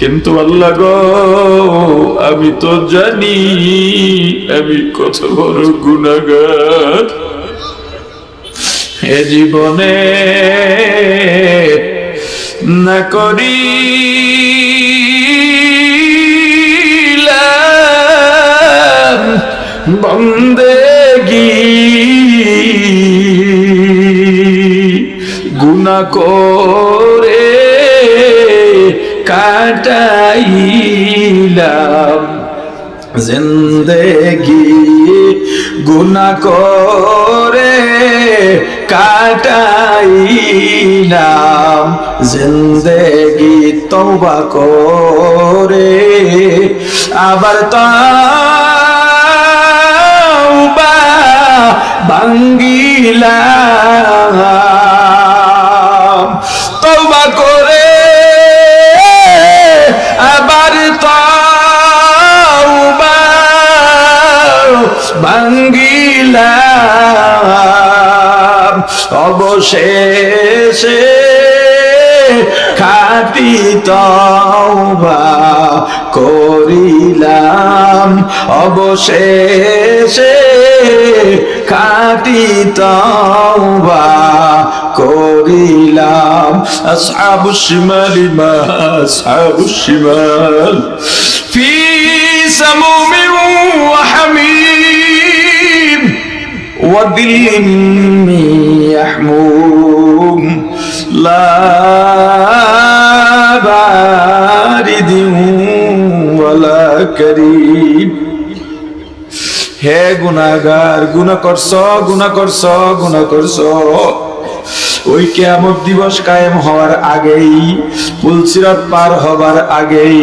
কিন্তু আল্লাহ গো আমি তো জানি, আমি কত বড় গুণাগার। এ জীবনে না করি বন্দেগি গুণা করে কাটাইলাম। জিন্দেগি গুনা করে কাটাইলাম। জিন্দেগি তওবা করে আবার তওবা ভাঙ্গিলাম। ভাঙ্গিলাম। অবশেষে খাটি তওবা করিলাম। অবশেষে খাটি তওবা করিলাম। আসহাবু শিমালি মা আসহাবু শিমাল। وظل من يحموم لا بارد ولا كريم হে গুনাগার গুনা করছ গুনা করছ গুনা করছ ওই কেয়ামত দিবস কায়েম হওয়ার আগেই পুলসিরাত পার হবার আগেই